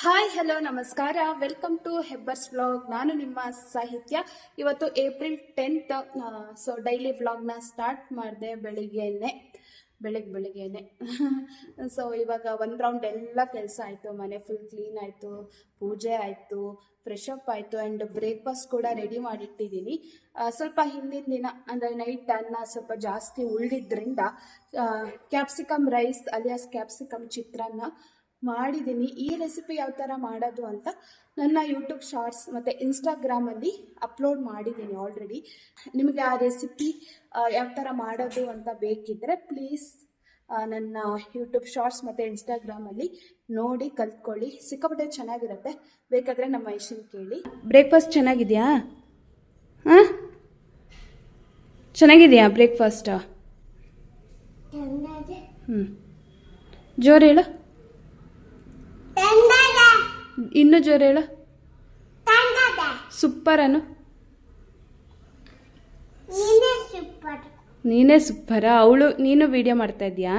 Hi hello ನಮಸ್ಕಾರ welcome to Hebbar's vlog ನಾನು ನಿಮ್ಮ ಸಾಹಿತ್ಯ ಇವತ್ತು ಏಪ್ರಿಲ್ ಟೆಂತ್ ಸೊ ಡೈಲಿ ವ್ಲಾಗ್ನ ಸ್ಟಾರ್ಟ್ ಮಾಡಿದೆ ಬೆಳಿಗ್ಗೆನೆ ಬೆಳಿಗ್ಗೆ ಬೆಳಿಗ್ಗೆನೆ ಸೊ ಇವಾಗ ಒಂದು ರೌಂಡ್ ಎಲ್ಲ ಕೆಲಸ ಆಯಿತು ಮನೆ ಫುಲ್ ಕ್ಲೀನ್ ಆಯಿತು ಪೂಜೆ ಆಯಿತು ಫ್ರೆಶ್ ಅಪ್ ಆಯಿತು ಆ್ಯಂಡ್ ಬ್ರೇಕ್ಫಾಸ್ಟ್ ಕೂಡ ರೆಡಿ ಮಾಡಿಟ್ಟಿದ್ದೀನಿ ಸ್ವಲ್ಪ ಹಿಂದಿನ ದಿನ ಅಂದರೆ ನೈಟ್ ಅನ್ನ ಸ್ವಲ್ಪ ಜಾಸ್ತಿ ಉಳಿದಿದ್ದರಿಂದ ಕ್ಯಾಪ್ಸಿಕಮ್ ರೈಸ್ ಅಲಿಯಾಸ್ ಕ್ಯಾಪ್ಸಿಕಮ್ ಚಿತ್ರಾನ್ನ ಮಾಡಿದ್ದೀನಿ. ಈ ರೆಸಿಪಿ ಯಾವ ಥರ ಮಾಡೋದು ಅಂತ ನನ್ನ ಯೂಟ್ಯೂಬ್ ಶಾರ್ಟ್ಸ್ ಮತ್ತು ಇನ್ಸ್ಟಾಗ್ರಾಮಲ್ಲಿ ಅಪ್ಲೋಡ್ ಮಾಡಿದ್ದೀನಿ ಆಲ್ರೆಡಿ ನಿಮಗೆ ಆ ರೆಸಿಪಿ ಯಾವ ಥರ ಮಾಡೋದು ಅಂತ ಬೇಕಿದ್ದರೆ ಪ್ಲೀಸ್ ನನ್ನ ಯೂಟ್ಯೂಬ್ ಶಾರ್ಟ್ಸ್ ಮತ್ತು ಇನ್ಸ್ಟಾಗ್ರಾಮಲ್ಲಿ ನೋಡಿ ಕಲ್ತ್ಕೊಳ್ಳಿ. ಸಿಕ್ಕಾಪಟ್ಟೆ ಚೆನ್ನಾಗಿರುತ್ತೆ. ಬೇಕಾದರೆ ನಮ್ಮ ಐಶನ್ ಕೇಳಿ. ಬ್ರೇಕ್ಫಾಸ್ಟ್ ಚೆನ್ನಾಗಿದೆಯಾ? ಹಾಂ? ಚೆನ್ನಾಗಿದೆಯಾ ಬ್ರೇಕ್ಫಾಸ್ಟ್ ಹ್ಞೂ ಜೋರು ಹೇಳು. ಇನ್ನು ಜೋರು ಹೇಳು. ಸೂಪರ್ ಅನು ನೀನೇ ಸೂಪರ ಅವಳು ನೀನು ವಿಡಿಯೋ ಮಾಡ್ತಾ ಇದೀಯಾ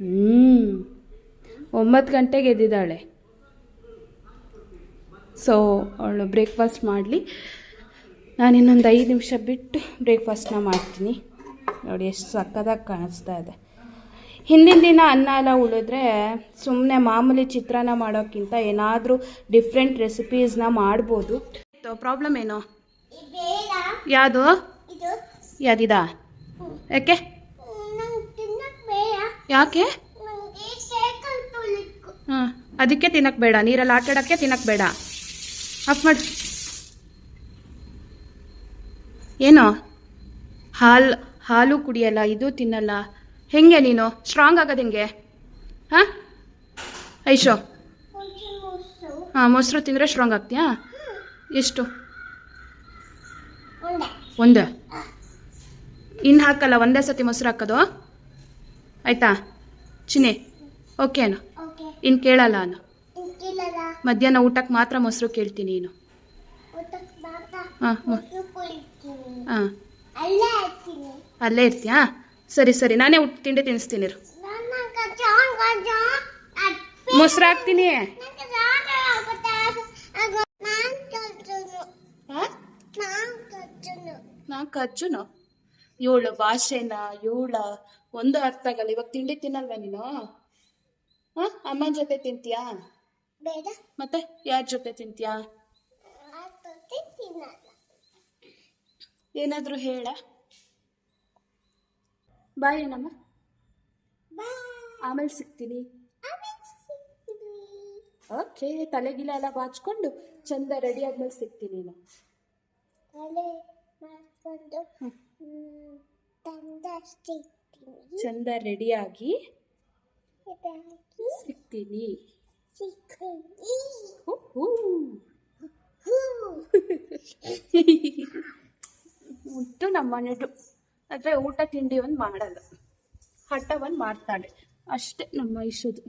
ಹ್ಞೂ ಒಂಬತ್ತು ಗಂಟೆಗೆ ಎದ್ದಿದ್ದಾಳೆ. ಸೊ ಅವಳು ಬ್ರೇಕ್ಫಾಸ್ಟ್ ಮಾಡಲಿ. ನಾನು ಇನ್ನೊಂದು ಐದು ನಿಮಿಷ ಬಿಟ್ಟು ಬ್ರೇಕ್ಫಾಸ್ಟ್ನ ಮಾಡ್ತೀನಿ. ನೋಡಿ ಎಷ್ಟು ಸಕ್ಕದಾಗಿ ಕಾಣಿಸ್ತಾ ಇದೆ. ಹಿಂದಿನ ದಿನ ಅನ್ನ ಎಲ್ಲ ಉಳಿದ್ರೆ ಸುಮ್ಮನೆ ಮಾಮೂಲಿ ಚಿತ್ರಾನ್ನ ಮಾಡೋಕ್ಕಿಂತ ಏನಾದರೂ ಡಿಫ್ರೆಂಟ್ ರೆಸಿಪೀಸ್ನ ಮಾಡ್ಬೋದು. ಪ್ರಾಬ್ಲಮ್ ಏನು? ಯಾವುದು? ಯಾವ್ದಿದ ಯಾಕೆ? ಯಾಕೆ? ಹಾಂ ಅದಕ್ಕೆ ತಿನ್ನಕ್ಕೆ ಬೇಡ. ನೀರಲ್ಲಿ ಆಟಾಡೋಕ್ಕೆ ತಿನ್ನಕ್ಕೆ ಬೇಡ. ಆಫ್ ಮಾಡಿ. ಏನು? ಹಾಲು ಹಾಲು ಕುಡಿಯಲ್ಲ ಇದು ತಿನ್ನಲ್ಲ. ಹೆಂಗೆ ನೀನು? ಸ್ಟ್ರಾಂಗ್ ಆಗೋದು ಹೆಂಗೆ? ಹಾಂ? ಐಶೋ. ಹಾಂ ಮೊಸರು ತಿಂದರೆ ಸ್ಟ್ರಾಂಗ್ ಆಗ್ತೀಯಾ? ಎಷ್ಟು? ಒಂದು. ಇನ್ನು ಹಾಕಲ್ಲ ಒಂದೇ ಸತಿ ಮೊಸರು ಹಾಕೋದು. ಆಯ್ತಾ? ಚಿನ್ನಿ. ಓಕೆನಾ ಇನ್ನು ಕೇಳಲ್ಲ ನಾನು ಮಧ್ಯಾಹ್ನ ಊಟಕ್ಕೆ ಮಾತ್ರ ಮೊಸರು ಕೇಳ್ತೀನಿ ನೀನು. ಹಾಂ ಹಾಂ. ಅಲ್ಲೇ ಇರ್ತೀಯಾ? ಸರಿ ಸರಿ, ನಾನೇ ಊಟ ತಿಂಡಿ ತಿನ್ನಿಸ್ತೀನಿ ಮೊಸರು ಹಾಕ್ತೀನಿ ನಾ ಕಚ್ಚುನು. ಏಳು ಭಾಷೆನ ಏಳ ಒಂದು ಅರ್ಥ ಆಗಲ್ಲ. ಇವಾಗ ತಿಂಡಿ ತಿನ್ನಲ್ವಾ ನೀನು? ಹಾಂ? ಅಮ್ಮನ ಜೊತೆ ತಿಂತೀಯಾ? ಮತ್ತೆ ಯಾರ ಜೊತೆ ತಿಂತೀಯಾ? ಏನಾದರೂ ಹೇಳ. ಬಾಯ್ ಏನಮ್ಮ? ಆಮೇಲೆ ಸಿಗ್ತೀನಿ. ಓಕೆ ತಲೆಗಿಲ ಎಲ್ಲ ಬಾಚ್ಕೊಂಡು ಚಂದ ರೆಡಿ ಆದ್ಮೇಲೆ ಸಿಗ್ತೀನಿ ನಾನು. ಚಂದ ರೆಡಿಯಾಗಿ ಸಿಗ್ತೀನಿ. ಸಿಗ್ತೀನಿ. ಹೂ ಹೂ. ಮುಟ್ಟು ನಮ್ಮ ಮನೆದು ಆದರೆ ಊಟ ತಿಂಡಿ ಒಂದು ಮಾಡಲ್ಲ ಹಠ ಒಂದು ಮಾಡ್ತಾಳೆ ಅಷ್ಟೇ ನಮ್ಮ ಇಷ್ಟದು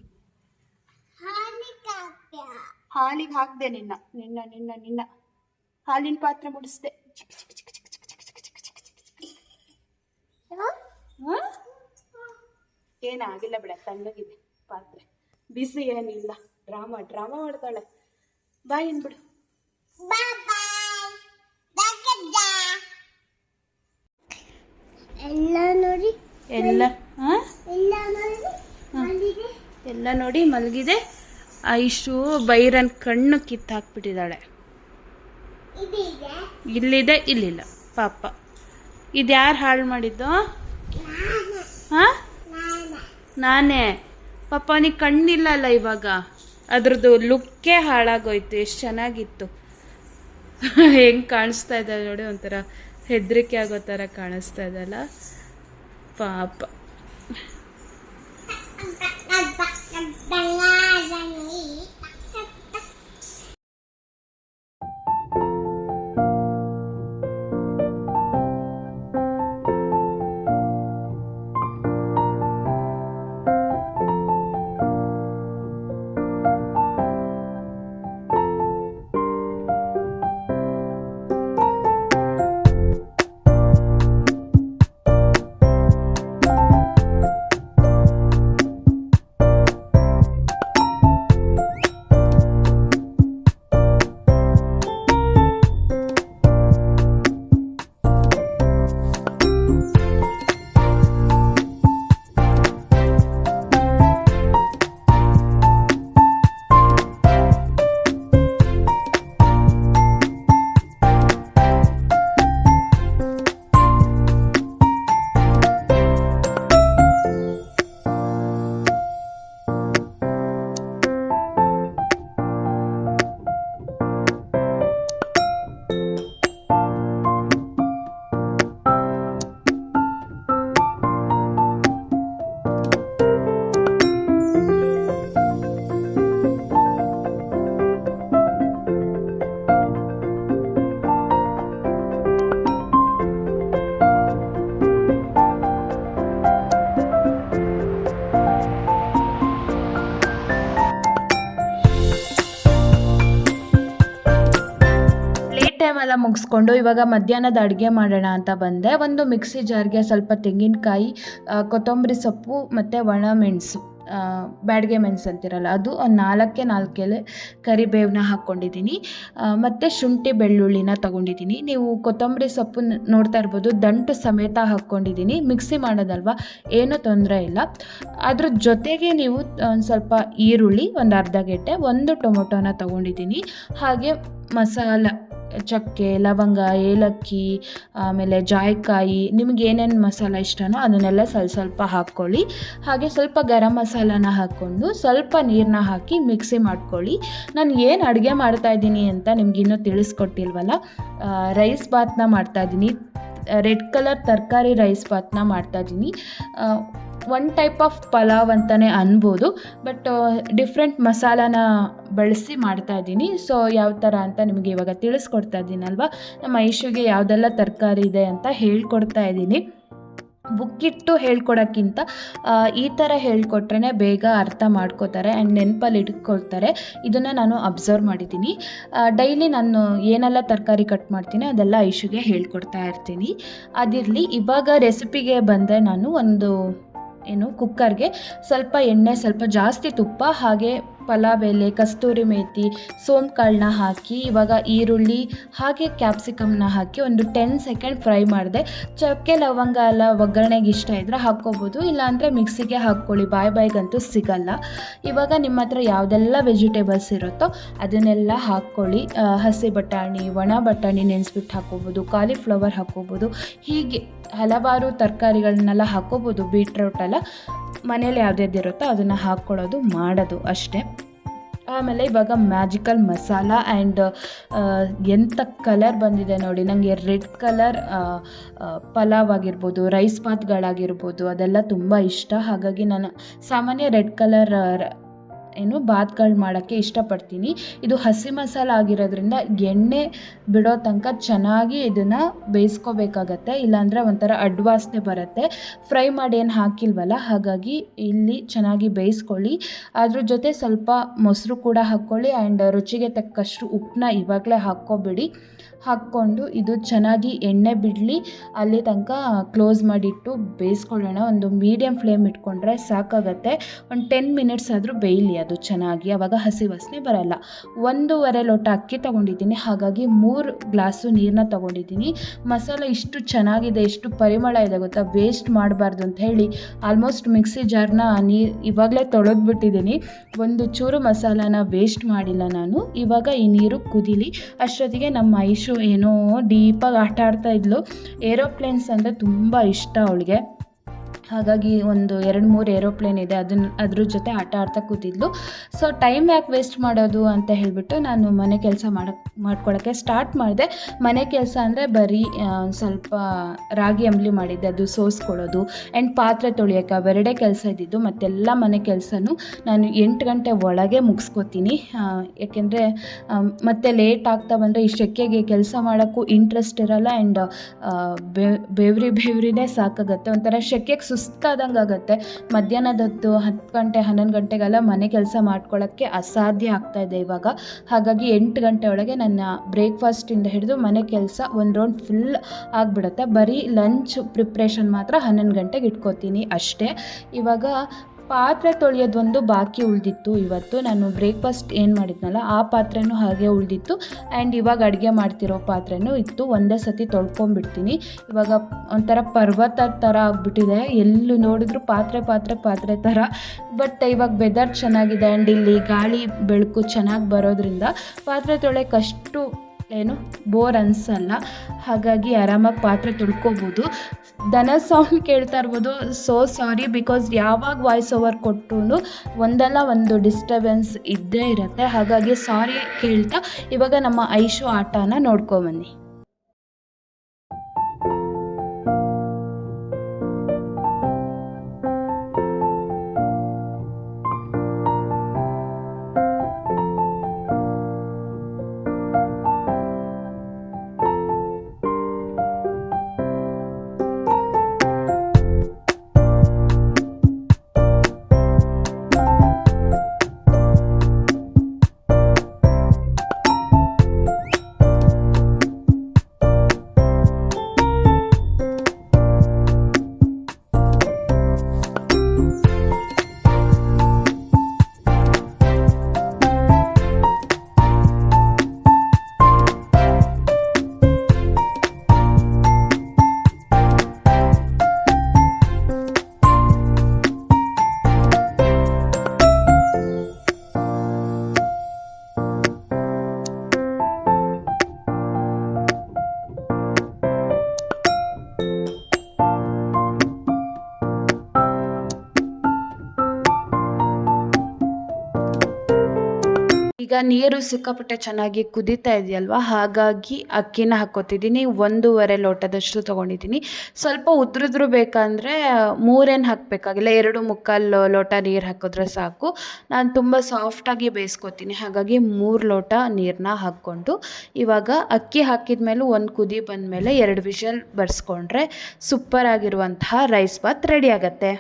ಹಾಲಿಗೆ ಹಾಕ್ದೆ ನಿನ್ನ ನಿನ್ನ ನಿನ್ನ ನಿನ್ನ ಹಾಲಿನ ಪಾತ್ರೆ ಮುಡಿಸ್ದೆ ಏನಾಗಿಲ್ಲ ಬಿಡ ತಣ್ಣಗಿದೆ ಪಾತ್ರೆ ಬಿಸಿ ಏನಿಲ್ಲ ಡ್ರಾಮಾ ಡ್ರಾಮಾ ಮಾಡ್ತಾಳೆ ಬಾಯ್ ಏನ್ಬಿಡು ಬಾಯ್ ಬಾಯ್ ದಕ್ಕದ ಎಲ್ಲ ನೋಡಿ ಎಲ್ಲ ಹಾ ಎಲ್ಲ ನೋಡಿ ಎಲ್ಲ ನೋಡಿ ಮಲಗಿದೆ. ಐಶು ಬೈರನ್ ಕಣ್ಣು ಕಿತ್ತು ಹಾಕ್ಬಿಟ್ಟಿದ್ದಾಳೆ ಇಲ್ಲಿದೆ ಇಲ್ಲಿಲ್ಲ. ಪಾಪ. ಇದು ಯಾರು ಹಾಳು ಮಾಡಿದ್ದು? ಹಾಂ ನಾನೇ. ಪಾಪ ಅವನಿಗೆ ಕಣ್ಣಿಲ್ಲ ಅಲ್ಲ ಇವಾಗ. ಅದ್ರದ್ದು ಲುಕ್ಕೇ ಹಾಳಾಗೋಯ್ತು ಎಷ್ಟು ಚೆನ್ನಾಗಿತ್ತು. ಹೆಂಗೆ ಕಾಣಿಸ್ತಾ ಇದ್ದಾಳೆ ನೋಡಿ ಒಂಥರ ಹೆದರಿಕೆ ಆಗೋ ಥರ ಕಾಣಿಸ್ತಾ ಇದೆಲ್ಲ ಪಾಪ ಮುಗಿಸ್ಕೊಂಡು ಇವಾಗ ಮಧ್ಯಾಹ್ನದ ಅಡುಗೆ ಮಾಡೋಣ ಅಂತ ಬಂದೆ. ಒಂದು ಮಿಕ್ಸಿ ಜಾರ್ಗೆ ಸ್ವಲ್ಪ ತೆಂಗಿನಕಾಯಿ ಕೊತ್ತಂಬರಿ ಸೊಪ್ಪು ಮತ್ತು ಒಣ ಮೆಣಸು ಬ್ಯಾಡ್ಗೆ ಮೆಣಸು ಅಂತಿರಲ್ಲ ಅದು ಒಂದು ನಾಲ್ಕೇ ನಾಲ್ಕು ಎಲೆ ಕರಿಬೇವನ್ನ ಹಾಕ್ಕೊಂಡಿದ್ದೀನಿ ಮತ್ತು ಶುಂಠಿ ಬೆಳ್ಳುಳ್ಳಿನ ತೊಗೊಂಡಿದ್ದೀನಿ. ನೀವು ಕೊತ್ತಂಬರಿ ಸೊಪ್ಪು ನೋಡ್ತಾ ಇರ್ಬೋದು, ದಂಟು ಸಮೇತ ಹಾಕ್ಕೊಂಡಿದ್ದೀನಿ. ಮಿಕ್ಸಿ ಮಾಡೋದಲ್ವ, ಏನೂ ತೊಂದರೆ ಇಲ್ಲ. ಅದ್ರ ಜೊತೆಗೆ ನೀವು ಒಂದು ಸ್ವಲ್ಪ ಈರುಳ್ಳಿ, ಒಂದು ಅರ್ಧ ಗಂಟೆ ಒಂದು ಟೊಮೊಟೊನ ತೊಗೊಂಡಿದ್ದೀನಿ. ಹಾಗೆ ಮಸಾಲ ಚಕ್ಕೆ, ಲವಂಗ, ಏಲಕ್ಕಿ, ಆಮೇಲೆ ಜಾಯಿಕಾಯಿ, ನಿಮ್ಗೆ ಏನೇನು ಮಸಾಲ ಇಷ್ಟನೋ ಅದನ್ನೆಲ್ಲ ಸ್ವಲ್ಪ ಸ್ವಲ್ಪ ಹಾಕ್ಕೊಳ್ಳಿ. ಹಾಗೆ ಸ್ವಲ್ಪ ಗರಂ ಮಸಾಲಾನ ಹಾಕ್ಕೊಂಡು ಸ್ವಲ್ಪ ನೀರನ್ನ ಹಾಕಿ ಮಿಕ್ಸಿ ಮಾಡ್ಕೊಳ್ಳಿ. ನಾನು ಏನು ಅಡುಗೆ ಮಾಡ್ತಾ ಇದ್ದೀನಿ ಅಂತ ನಿಮ್ಗೆ ಇನ್ನೂ ತಿಳಿಸ್ಕೊಟ್ಟಿಲ್ವಲ್ಲ ರೈಸ್ ಬಾತ್ನ ಮಾಡ್ತಾ ಇದ್ದೀನಿ. ರೆಡ್ ಕಲರ್ ತರಕಾರಿ ರೈಸ್ ಬಾತ್ನ ಮಾಡ್ತಾ ಇದ್ದೀನಿ. ಒನ್ ಟೈಪ್ ಆಫ್ ಪಲಾವ್ ಅಂತಲೇ ಅನ್ಬೋದು ಬಟ್ ಡಿಫ್ರೆಂಟ್ ಮಸಾಲಾನ ಬಳಸಿ ಮಾಡ್ತಾ ಇದ್ದೀನಿ. ಸೊ ಯಾವ ಥರ ಅಂತ ನಿಮಗೆ ಇವಾಗ ತಿಳಿಸ್ಕೊಡ್ತಾ ಇದ್ದೀನಲ್ವ ನಮ್ಮ ಐಶುಗೆ ಯಾವುದೆಲ್ಲ ತರಕಾರಿ ಇದೆ ಅಂತ ಹೇಳ್ಕೊಡ್ತಾ ಇದ್ದೀನಿ. ಬುಕ್ಕಿಟ್ಟು ಹೇಳ್ಕೊಡೋಕ್ಕಿಂತ ಈ ಥರ ಹೇಳ್ಕೊಟ್ರೆ ಬೇಗ ಅರ್ಥ ಮಾಡ್ಕೋತಾರೆ ಆ್ಯಂಡ್ ನೆನಪಲ್ಲಿ ಇಟ್ಕೊಳ್ತಾರೆ. ಇದನ್ನು ನಾನು ಅಬ್ಸರ್ವ್ ಮಾಡಿದ್ದೀನಿ. ಡೈಲಿ ನಾನು ಏನೆಲ್ಲ ತರಕಾರಿ ಕಟ್ ಮಾಡ್ತೀನಿ ಅದೆಲ್ಲ ಐಶುಗೆ ಹೇಳ್ಕೊಡ್ತಾ ಇರ್ತೀನಿ. ಅದಿರಲಿ, ಇವಾಗ ರೆಸಿಪಿಗೆ ಬಂದರೆ ನಾನು ಒಂದು ಏನು ಕುಕ್ಕರ್ಗೆ ಸ್ವಲ್ಪ ಎಣ್ಣೆ ಸ್ವಲ್ಪ ಜಾಸ್ತಿ ತುಪ್ಪ ಹಾಗೆ ಪಲಾವ್ ಎಲೆ ಕಸ್ತೂರಿ ಮೇಥಿ ಸೋಂಕಾಳನ್ನ ಹಾಕಿ, ಇವಾಗ ಈರುಳ್ಳಿ, ಹಾಗೆ ಕ್ಯಾಪ್ಸಿಕಮ್ನ ಹಾಕಿ ಒಂದು ಟೆನ್ ಸೆಕೆಂಡ್ ಫ್ರೈ ಮಾಡಿದೆ. ಚಕ್ಕೆ ಲವಂಗ ಎಲ್ಲ ಒಗ್ಗರಣೆಗೆ ಇಷ್ಟ ಇದ್ದರೆ ಹಾಕ್ಕೋಬೋದು. ಇಲ್ಲಾಂದರೆ ಮಿಕ್ಸಿಗೆ ಹಾಕ್ಕೊಳ್ಳಿ. ಬಾಯ್ ಬಾಯ್ಗಂತೂ ಸಿಗಲ್ಲ. ಇವಾಗ ನಿಮ್ಮ ಹತ್ರ ಯಾವುದೆಲ್ಲ ವೆಜಿಟೇಬಲ್ಸ್ ಇರುತ್ತೋ ಅದನ್ನೆಲ್ಲ ಹಾಕ್ಕೊಳ್ಳಿ. ಹಸಿ ಬಟಾಣಿ, ಒಣ ಬಟಾಣಿ ನೆನೆಸ್ಬಿಟ್ಟು ಹಾಕ್ಕೋಬೋದು. ಕಾಲಿಫ್ಲವರ್ ಹಾಕ್ಕೋಬೋದು. ಹೀಗೆ ಹಲವಾರು ತರಕಾರಿಗಳನ್ನೆಲ್ಲ ಹಾಕ್ಕೋಬೋದು. ಬೀಟ್ರೂಟ್ ಎಲ್ಲ ಮನೇಲಿ ಯಾವುದ್ಯಾವ್ದಿರುತ್ತೋ ಅದನ್ನು ಹಾಕ್ಕೊಳ್ಳೋದು, ಮಾಡೋದು ಅಷ್ಟೇ. ಆಮೇಲೆ ಇವಾಗ ಮ್ಯಾಜಿಕಲ್ ಮಸಾಲ ಆ್ಯಂಡ್ ಎಂಥ ಕಲರ್ ಬಂದಿದೆ ನೋಡಿ ನನಗೆ ರೆಡ್ ಕಲರ್ ಪಲಾವ್ ಆಗಿರ್ಬೋದು ರೈಸ್ ಬಾತ್ಗಳಾಗಿರ್ಬೋದು ಅದೆಲ್ಲ ತುಂಬ ಇಷ್ಟ. ಹಾಗಾಗಿ ನಾನು ಸಾಮಾನ್ಯ ರೆಡ್ ಕಲರ್ ಏನು ಬಾತ್ಗಳು ಮಾಡೋಕ್ಕೆ ಇಷ್ಟಪಡ್ತೀನಿ. ಇದು ಹಸಿ ಮಸಾಲ ಆಗಿರೋದ್ರಿಂದ ಎಣ್ಣೆ ಬಿಡೋ ತನಕ ಚೆನ್ನಾಗಿ ಇದನ್ನು ಬೇಯಿಸ್ಕೋಬೇಕಾಗತ್ತೆ. ಇಲ್ಲಾಂದರೆ ಒಂಥರ ಅಡ್ವಾಸನೆ ಬರುತ್ತೆ. ಫ್ರೈ ಮಾಡಿ ಏನು ಹಾಕಿಲ್ವಲ್ಲ, ಹಾಗಾಗಿ ಇಲ್ಲಿ ಚೆನ್ನಾಗಿ ಬೇಯಿಸ್ಕೊಳ್ಳಿ. ಅದ್ರ ಜೊತೆ ಸ್ವಲ್ಪ ಮೊಸರು ಕೂಡ ಹಾಕ್ಕೊಳ್ಳಿ. ಆ್ಯಂಡ್ ರುಚಿಗೆ ತಕ್ಕಷ್ಟು ಉಪ್ಪನ್ನ ಇವಾಗಲೇ ಹಾಕ್ಕೊಬಿಡಿ. ಹಾಕ್ಕೊಂಡು ಇದು ಚೆನ್ನಾಗಿ ಎಣ್ಣೆ ಬಿಡಲಿ, ಅಲ್ಲಿ ತನಕ ಕ್ಲೋಸ್ ಮಾಡಿಟ್ಟು ಬೇಯಿಸ್ಕೊಳ್ಳೋಣ. ಒಂದು ಮೀಡಿಯಮ್ ಫ್ಲೇಮ್ ಇಟ್ಕೊಂಡ್ರೆ ಸಾಕಾಗತ್ತೆ. ಒಂದು ಟೆನ್ ಮಿನಿಟ್ಸ್ ಆದರೂ ಬೇಯಲಿ ಅದು ಚೆನ್ನಾಗಿ. ಆವಾಗ ಹಸಿ ವಾಸನೆ ಬರಲ್ಲ. ಒಂದೂವರೆ ಲೋಟ ಅಕ್ಕಿ ತೊಗೊಂಡಿದ್ದೀನಿ. ಹಾಗಾಗಿ ಮೂರು ಗ್ಲಾಸು ನೀರನ್ನ ತೊಗೊಂಡಿದ್ದೀನಿ. ಮಸಾಲೆ ಇಷ್ಟು ಚೆನ್ನಾಗಿದೆ, ಇಷ್ಟು ಪರಿಮಳ ಇದೆ ಗೊತ್ತಾ? ವೇಸ್ಟ್ ಮಾಡಬಾರ್ದು ಅಂತ ಹೇಳಿ ಆಲ್ಮೋಸ್ಟ್ ಮಿಕ್ಸಿ ಜಾರ್ನ ನೀರು ಇವಾಗಲೇ ತೊಳೆದ್ಬಿಟ್ಟಿದ್ದೀನಿ. ಒಂದು ಚೂರು ಮಸಾಲಾನ ವೇಸ್ಟ್ ಮಾಡಿಲ್ಲ ನಾನು. ಇವಾಗ ಈ ನೀರು ಕುದಿಲಿ. ಅಷ್ಟೊತ್ತಿಗೆ ನಮ್ಮ ಐಶು ಏನೋ ಡೀಪಾಗಿ ಆಟ ಆಡ್ತಾ ಇದ್ಲು. ಏರೋಪ್ಲೇನ್ಸ್ ಅಂದರೆ ತುಂಬ ಇಷ್ಟ ಅವಳಿಗೆ. ಹಾಗಾಗಿ ಒಂದು ಎರಡು ಮೂರು ಏರೋಪ್ಲೇನ್ ಇದೆ, ಅದನ್ನ, ಅದ್ರ ಜೊತೆ ಆಟ ಆಡ್ತಾ ಕೂತಿದ್ಲು. ಸೊ ಟೈಮ್ ಯಾಕೆ ವೇಸ್ಟ್ ಮಾಡೋದು ಅಂತ ಹೇಳಿಬಿಟ್ಟು ನಾನು ಮನೆ ಕೆಲಸ ಮಾಡಕ್ಕೆ ಮಾಡ್ಕೊಳ್ಳೋಕ್ಕೆ ಸ್ಟಾರ್ಟ್ ಮಾಡಿದೆ. ಮನೆ ಕೆಲಸ ಅಂದರೆ ಬರೀ ಸ್ವಲ್ಪ ರಾಗಿ ಅಂಬ್ಲಿ ಮಾಡಿದ್ದೆ, ಅದು ಸೋಸ್ಕೊಳ್ಳೋದು ಆ್ಯಂಡ್ ಪಾತ್ರೆ ತೊಳೆಯೋಕೆ ಅವೆರಡೇ ಕೆಲಸ ಇದ್ದಿದ್ದು, ಮತ್ತೆಲ್ಲ ಮನೆ ಕೆಲಸನೂ ನಾನು ಎಂಟು ಗಂಟೆ ಒಳಗೆ ಮುಗಿಸ್ಕೊತೀನಿ. ಯಾಕೆಂದರೆ ಮತ್ತೆ ಲೇಟ್ ಆಗ್ತಾ ಬಂದರೆ ಈ ಶೆಕೆಗೆ ಕೆಲಸ ಮಾಡೋಕ್ಕೂ ಇಂಟ್ರೆಸ್ಟ್ ಇರಲ್ಲ ಆ್ಯಂಡ್ ಬೇವ್ರಿ ಬೇವ್ರಿನೇ ಸಾಕಾಗತ್ತೆ. ಒಂಥರ ಶೆಕೆಗೆ ಸುಸ್ತಾದಂಗೆ ಆಗುತ್ತೆ. ಮಧ್ಯಾಹ್ನದ ಹೊತ್ತು ಹತ್ತು ಗಂಟೆ, ಹನ್ನೊಂದು ಗಂಟೆಗೆಲ್ಲ ಮನೆ ಕೆಲಸ ಮಾಡ್ಕೊಳ್ಳೋಕ್ಕೆ ಅಸಾಧ್ಯ ಆಗ್ತಾ ಇದೆ ಇವಾಗ. ಹಾಗಾಗಿ ಎಂಟು ಗಂಟೆ ಒಳಗೆ ನನ್ನ ಬ್ರೇಕ್ಫಾಸ್ಟಿಂದ ಹಿಡಿದು ಮನೆ ಕೆಲಸ ಒಂದು ರೌಂಡ್ ಫುಲ್ ಆಗಿಬಿಡುತ್ತೆ. ಬರೀ ಲಂಚ್ ಪ್ರಿಪ್ರೇಷನ್ ಮಾತ್ರ ಹನ್ನೊಂದು ಗಂಟೆಗೆ ಇಟ್ಕೋತೀನಿ ಅಷ್ಟೇ. ಇವಾಗ ಪಾತ್ರೆ ತೊಳೆಯೋದೊಂದು ಬಾಕಿ ಉಳಿದಿತ್ತು. ಇವತ್ತು ನಾನು ಬ್ರೇಕ್ಫಾಸ್ಟ್ ಏನು ಮಾಡಿದ್ನಲ್ಲ, ಆ ಪಾತ್ರೆನೂ ಹಾಗೆ ಉಳಿದಿತ್ತು. ಆ್ಯಂಡ್ ಇವಾಗ ಅಡುಗೆ ಮಾಡ್ತಿರೋ ಪಾತ್ರೆನೂ ಇತ್ತು. ಒಂದೇ ಸತಿ ತೊಳ್ಕೊಂಬಿಡ್ತೀನಿ ಇವಾಗ ಒಂಥರ ಪರ್ವತ ಥರ ಆಗಿಬಿಟ್ಟಿದೆ. ಎಲ್ಲೂ ನೋಡಿದ್ರು ಪಾತ್ರೆ ಪಾತ್ರೆ ಪಾತ್ರೆ ಥರ ಬಟ್ ಇವಾಗ ವೆದರ್ ಚೆನ್ನಾಗಿದೆ. ಆ್ಯಂಡ್ ಇಲ್ಲಿ ಗಾಳಿ, ಬೆಳಕು ಚೆನ್ನಾಗಿ ಬರೋದ್ರಿಂದ ಪಾತ್ರೆ ತೊಳೆಯೋಕ್ಕಷ್ಟು ಏನು? ಬೋರ್ ಅನಿಸಲ್ಲ. ಹಾಗಾಗಿ ಆರಾಮಾಗಿ ಪಾತ್ರೆ ತೊಳ್ಕೊಬೋದು. ದನ ಸಾಂಗ್ ಕೇಳ್ತಾ ಇರ್ಬೋದು. ಸೋ ಸಾರಿ ಬಿಕಾಸ್ ಯಾವಾಗ ವಾಯ್ಸ್ ಓವರ್ ಕೊಟ್ಟರು ಒಂದಲ್ಲ ಒಂದು ಡಿಸ್ಟರ್ಬೆನ್ಸ್ ಇದ್ದೇ ಇರುತ್ತೆ. ಹಾಗಾಗಿ ಸಾರಿ ಕೇಳ್ತಾ, ಇವಾಗ ನಮ್ಮ ಐಶು ಆಟನ ನೋಡ್ಕೊಬನ್ನಿ ಈಗ ನೀರು ಸಿಕ್ಕಾಪಟ್ಟೆ ಚೆನ್ನಾಗಿ ಕುದೀತಾ ಇದೆಯಲ್ವಾ? ಹಾಗಾಗಿ ಅಕ್ಕಿನ ಹಾಕ್ಕೋತಿದ್ದೀನಿ. ಒಂದೂವರೆ ಲೋಟದಷ್ಟು ತೊಗೊಂಡಿದ್ದೀನಿ. ಸ್ವಲ್ಪ ಉದ್ರಿದ್ರು ಬೇಕಂದರೆ ಮೂರೇನು ಹಾಕಬೇಕಾಗಿಲ್ಲ. ಎರಡು ಮುಕ್ಕಾಲು ಲೋಟ ನೀರು ಹಾಕಿದ್ರೆ ಸಾಕು. ನಾನು ತುಂಬ ಸಾಫ್ಟಾಗಿ ಬೇಯಿಸ್ಕೊತೀನಿ. ಹಾಗಾಗಿ ಮೂರು ಲೋಟ ನೀರನ್ನ ಹಾಕ್ಕೊಂಡು ಇವಾಗ ಅಕ್ಕಿ ಹಾಕಿದ ಮೇಲೂ ಒಂದು ಕುದಿ ಬಂದಮೇಲೆ ಎರಡು ವಿಷಲ್ ಬರ್ಸ್ಕೊಂಡ್ರೆ ಸೂಪರ್ ಆಗಿರುವಂತಹ ರೈಸ್ ಬಾತ್ ರೆಡಿ ಆಗುತ್ತೆ.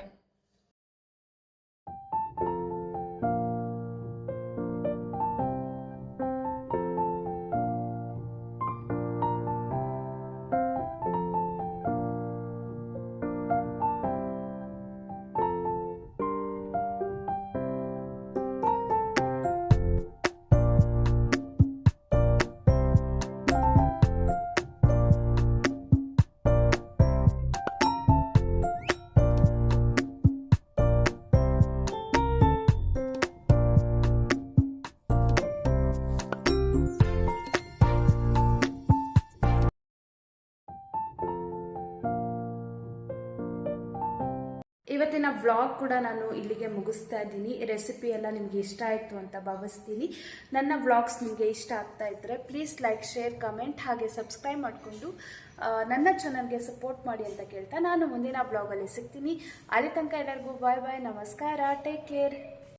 ಇವತ್ತಿನ ವ್ಲಾಗ್ ಕೂಡ ನಾನು ಇಲ್ಲಿಗೆ ಮುಗಿಸ್ತಾ ಇದ್ದೀನಿ. ರೆಸಿಪಿ ಎಲ್ಲ ನಿಮಗೆ ಇಷ್ಟ ಆಯಿತು ಅಂತ ಭಾವಿಸ್ತೀನಿ. ನನ್ನ ವ್ಲಾಗ್ಸ್ ನಿಮಗೆ ಇಷ್ಟ ಆಗ್ತಾ ಇದ್ದರೆ ಪ್ಲೀಸ್ ಲೈಕ್ ಶೇರ್ ಕಮೆಂಟ್ ಹಾಗೆ ಸಬ್ಸ್ಕ್ರೈಬ್ ಮಾಡಿಕೊಂಡು ನನ್ನ ಚಾನಲ್ಗೆ ಸಪೋರ್ಟ್ ಮಾಡಿ ಅಂತ ಕೇಳ್ತಾ ನಾನು ಮುಂದಿನ ವ್ಲಾಗಲ್ಲಿ ಸಿಗ್ತೀನಿ. ಅಲ್ಲಿ ತನಕ ಎಲ್ಲರಿಗೂ ಬಾಯ್ ಬಾಯ್ ನಮಸ್ಕಾರ ಟೇಕ್ ಕೇರ್